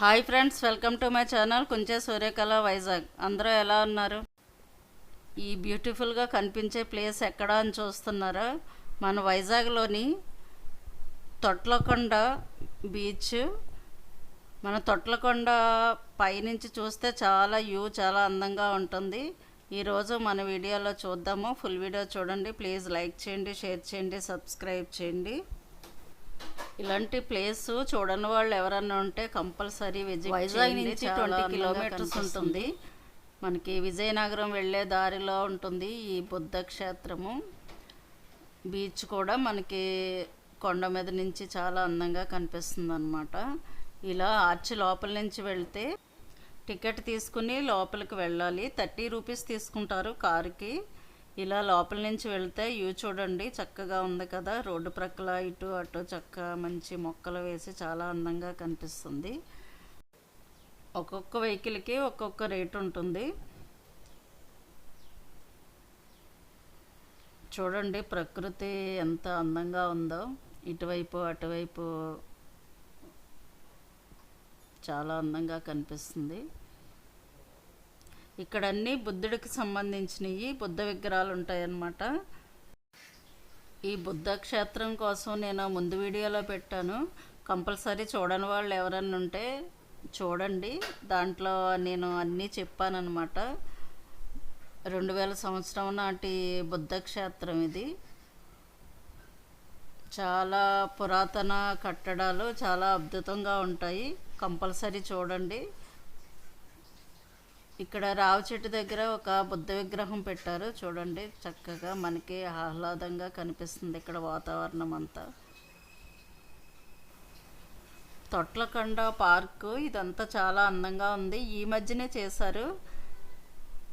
Hi friends welcome to my channel Kunche Suryakala Vizag. అందరూ ఎలా ఉన్నారు? ఈ బ్యూటిఫుల్గా కనిపించే ప్లేస్ ఎక్కడ అని చూస్తున్నారా? మన వైజాగ్లోని తొట్లకొండ బీచ్. మన తొట్లకొండ పైనుంచి చూస్తే చాలా వ్యూ చాలా అందంగా ఉంటుంది. ఈరోజు మన వీడియోలో చూద్దాము. ఫుల్ వీడియో చూడండి. ప్లీజ్ లైక్ చేయండి షేర్ చేయండి సబ్స్క్రైబ్ చేయండి. ఇలాంటి ప్లేస్ చూడని వాళ్ళు ఎవరన్నా ఉంటే కంపల్సరీ విజిట్ వైజాగ్ నుంచి ట్వంటీ కిలోమీటర్స్ ఉంటుంది. మనకి విజయనగరం వెళ్ళే దారిలో ఉంటుంది ఈ బుద్ధ క్షేత్రము. బీచ్ కూడా మనకి కొండ మీద నుంచి చాలా అందంగా కనిపిస్తుంది అనమాట ఇలా ఆర్చి లోపల నుంచి వెళ్తే టికెట్ తీసుకుని లోపలికి వెళ్ళాలి. థర్టీ రూపీస్ తీసుకుంటారు కారుకి. ఇలా లోపల నుంచి వెళ్తే ఇవి చూడండి చక్కగా ఉంది కదా. రోడ్డు ప్రక్కల ఇటు అటు చక్క మంచి మొక్కలు వేసి చాలా అందంగా కనిపిస్తుంది. ఒక్కొక్క వెహికల్కి ఒక్కొక్క రేట్ ఉంటుంది. చూడండి ప్రకృతి ఎంత అందంగా ఉందో. ఇటువైపు అటువైపు చాలా అందంగా కనిపిస్తుంది. ఇక్కడ అన్నీ బుద్ధుడికి సంబంధించినవి బుద్ధ విగ్రహాలు ఉంటాయన్నమాట ఈ బుద్ధ క్షేత్రం కోసం నేను ముందు వీడియోలో పెట్టాను. కంపల్సరీ చూడని వాళ్ళు ఎవరన్నా ఉంటే చూడండి. దాంట్లో నేను అన్నీ చెప్పానమాట రెండు వేల సంవత్సరం నాటి బుద్ధ క్షేత్రం ఇది. చాలా పురాతన కట్టడాలు చాలా అద్భుతంగా ఉంటాయి. కంపల్సరీ చూడండి. ఇక్కడ రావి చెట్టు దగ్గర ఒక బుద్ధ విగ్రహం పెట్టారు. చూడండి చక్కగా మనకి ఆహ్లాదంగా కనిపిస్తుంది ఇక్కడ వాతావరణం అంతా. తొట్లకొండ పార్కు ఇదంతా చాలా అందంగా ఉంది. ఈ మధ్యనే చేశారు.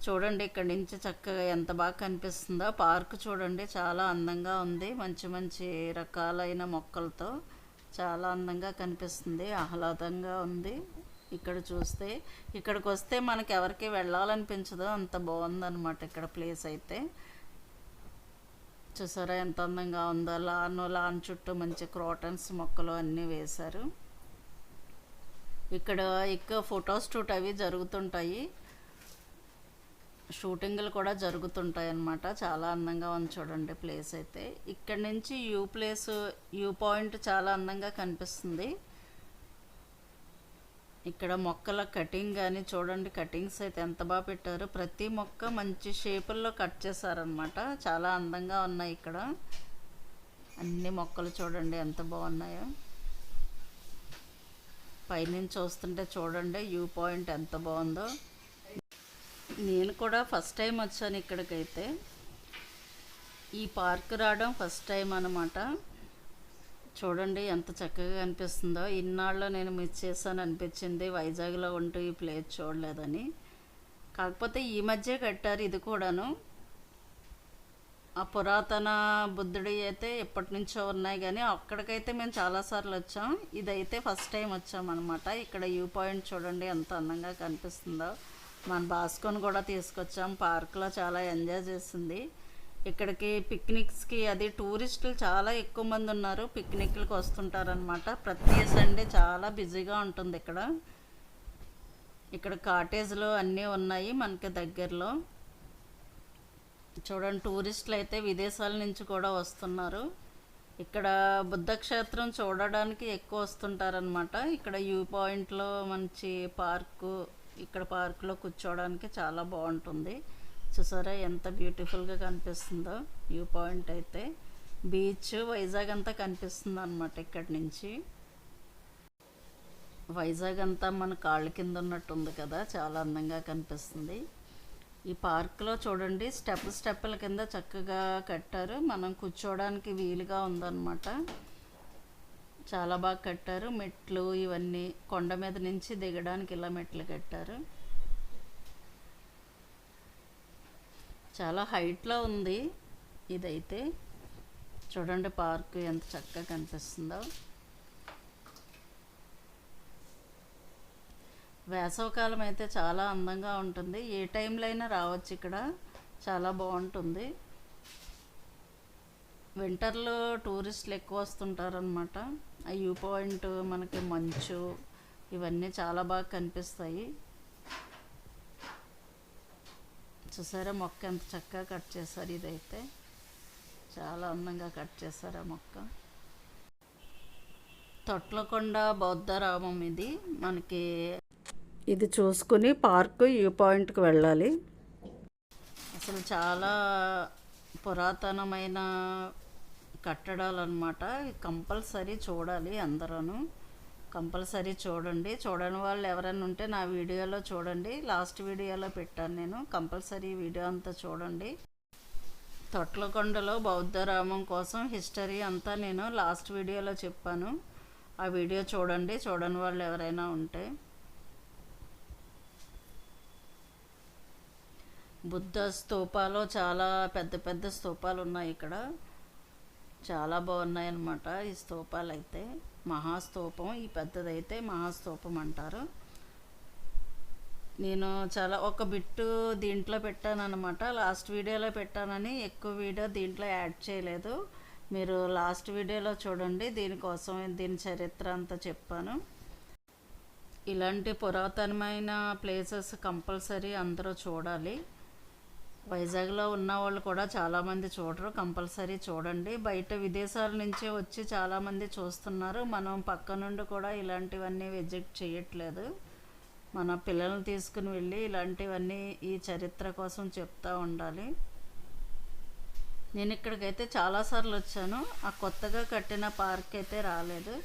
చూడండి ఇక్కడి నుంచి చక్కగా ఎంత బాగా కనిపిస్తుందో. పార్క్ చూడండి చాలా అందంగా ఉంది. మంచి మంచి రకాలైన మొక్కలతో చాలా అందంగా కనిపిస్తుంది. ఆహ్లాదంగా ఉంది. ఇక్కడ చూస్తే ఇక్కడికి వస్తే మనకి ఎవరికి వెళ్ళాలనిపించదో అంత బాగుందన్నమాట ఇక్కడ ప్లేస్ అయితే. చూసారా ఎంత అందంగా ఉందో. లాన్ లాన్ చుట్టూ మంచి క్రోటన్స్ మొక్కలు అన్నీ వేశారు. ఇక్కడ ఎక్కువ ఫోటో షూట్ అవి జరుగుతుంటాయి. షూటింగ్లు కూడా జరుగుతుంటాయి అన్నమాట. చాలా అందంగా ఉంది చూడండి ప్లేస్ అయితే. ఇక్కడ నుంచి యూ ప్లేస్ వ్యూ పాయింట్ చాలా అందంగా కనిపిస్తుంది. ఇక్కడ మొక్కల కటింగ్ కానీ చూడండి కటింగ్స్ అయితే ఎంత బాగా పెట్టారు. ప్రతి మొక్క మంచి షేపుల్లో కట్ చేశారనమాట చాలా అందంగా ఉన్నాయి ఇక్కడ. అన్ని మొక్కలు చూడండి ఎంత బాగున్నాయో. పైనుంచి చూస్తుంటే చూడండి వ్యూ పాయింట్ ఎంత బాగుందో. నేను కూడా ఫస్ట్ టైం వచ్చాను ఇక్కడికైతే. ఈ పార్క్ రావడం ఫస్ట్ టైం అనమాట చూడండి ఎంత చక్కగా కనిపిస్తుందో. ఇన్నాళ్ళు నేను మిస్ చేశాను అనిపించింది. వైజాగ్లో ఉంటూ ఈ ప్లేస్ చూడలేదని. కాకపోతే ఈ మధ్య కట్టారు ఇది కూడాను. ఆ పురాతన బుద్ధుడి అయితే ఎప్పటి నుంచో ఉన్నాయి కానీ అక్కడికైతే మేము చాలాసార్లు వచ్చాం. ఇదైతే ఫస్ట్ టైం వచ్చామన్నమాట. ఇక్కడ వ్యూ పాయింట్ చూడండి ఎంత అందంగా కనిపిస్తుందో. మన భాస్కొని కూడా తీసుకొచ్చాం. పార్క్లో చాలా ఎంజాయ్ చేసింది. ఇక్కడికి పిక్నిక్స్కి అది టూరిస్టులు చాలా ఎక్కువ మంది ఉన్నారు. పిక్నిక్లకు వస్తుంటారనమాట ప్రతి సండే చాలా బిజీగా ఉంటుంది ఇక్కడ. ఇక్కడ కాటేజ్లు అన్నీ ఉన్నాయి మనకి దగ్గరలో. చూడండి టూరిస్టులు అయితే విదేశాల నుంచి కూడా వస్తున్నారు. ఇక్కడ బుద్ధక్షేత్రం చూడడానికి ఎక్కువ వస్తుంటారనమాట ఇక్కడ వ్యూ పాయింట్లో మంచి పార్కు ఇక్కడ పార్కులో కూర్చోవడానికి చాలా బాగుంటుంది. చూసారా ఎంత బ్యూటిఫుల్గా కనిపిస్తుందో. వ్యూ పాయింట్ అయితే. బీచ్ వైజాగ్ అంతా కనిపిస్తుంది అనమాట ఇక్కడి నుంచి. వైజాగ్ అంతా మన కాళ్ళ కింద ఉన్నట్టుంది కదా చాలా అందంగా కనిపిస్తుంది. ఈ పార్క్లో చూడండి స్టెప్ స్టెప్పుల కింద చక్కగా కట్టారు. మనం కూర్చోవడానికి వీలుగా ఉందన్నమాట. చాలా బాగా కట్టారు. మెట్లు ఇవన్నీ కొండ మీద నుంచి దిగడానికి ఇలా మెట్లు కట్టారు. చాలా హైట్లో ఉంది. ఇదైతే చూడండి పార్క్ ఎంత చక్కగా కనిపిస్తుందో. వేసవకాలం అయితే చాలా అందంగా ఉంటుంది. ఏ టైంలో అయినా రావచ్చు ఇక్కడ. చాలా బాగుంటుంది. వింటర్లో టూరిస్టులు ఎక్కువ వస్తుంటారనమాట ఆ వ్యూ పాయింట్ మనకి మంచు ఇవన్నీ చాలా బాగా కనిపిస్తాయి. చూసారా? మొక్క ఎంత చక్కగా కట్ చేశారు ఇదైతే. చాలా అందంగా కట్ చేశారు ఆ మొక్క. తొట్లకొండ బౌద్ధరామం ఇది. మనకి ఇది చూసుకుని పార్కు వ్యూ పాయింట్కి వెళ్ళాలి. అసలు చాలా పురాతనమైన కట్టడాలు అనమాట కంపల్సరీ చూడాలి అందరూ కంపల్సరీ చూడండి. చూడని వాళ్ళు ఎవరైనా ఉంటే నా వీడియోలో చూడండి. లాస్ట్ వీడియోలో పెట్టాను నేను. కంపల్సరీ వీడియో అంతా చూడండి. తొట్లకొండలో బౌద్ధరామం కోసం హిస్టరీ అంతా నేను లాస్ట్ వీడియోలో చెప్పాను. ఆ వీడియో చూడండి. చూడని వాళ్ళు ఎవరైనా ఉంటే. బుద్ధ స్తూపాలు చాలా పెద్ద పెద్ద స్తూపాలు ఉన్నాయి ఇక్కడ. చాలా బాగున్నాయి అన్నమాట ఈ స్తూపాలు అయితే మహాస్తూపం. ఈ పెద్దదైతే మహాస్తూపం అంటారు. నేను చాలా ఒక బిట్టు దీంట్లో పెట్టాను అనమాట లాస్ట్ వీడియోలో పెట్టానని ఎక్కువ వీడియో దీంట్లో యాడ్ చేయలేదు. మీరు లాస్ట్ వీడియోలో చూడండి దీనికోసం దీని చరిత్ర అంతా చెప్పాను. ఇలాంటి పురాతనమైన ప్లేసెస్ కంపల్సరీ అందరూ చూడాలి. వైజాగ్లో ఉన్న వాళ్ళు కూడా చాలామంది చూడరు. కంపల్సరీ చూడండి. బయట విదేశాల నుంచి వచ్చి చాలామంది చూస్తున్నారు. మనం పక్క నుండి కూడా ఇలాంటివన్నీ విజిట్ చేయట్లేదు. మన పిల్లల్ని తీసుకుని వెళ్ళి ఇలాంటివన్నీ ఈ చరిత్ర కోసం చెప్తూ ఉండాలి. నేను ఇక్కడికైతే చాలాసార్లు వచ్చాను. ఆ కొత్తగా కట్టిన పార్క్ అయితే రాలేదు.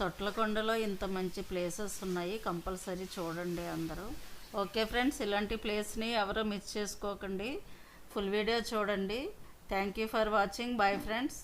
తొట్లకొండలో ఇంత మంచి ప్లేసెస్ ఉన్నాయి. కంపల్సరీ చూడండి అందరూ. ఓకే ఫ్రెండ్స్ ఇలాంటి ప్లేస్ని ఎవరు మిస్ చేసుకోకండి. ఫుల్ వీడియో చూడండి. Thank you for watching. Bye friends.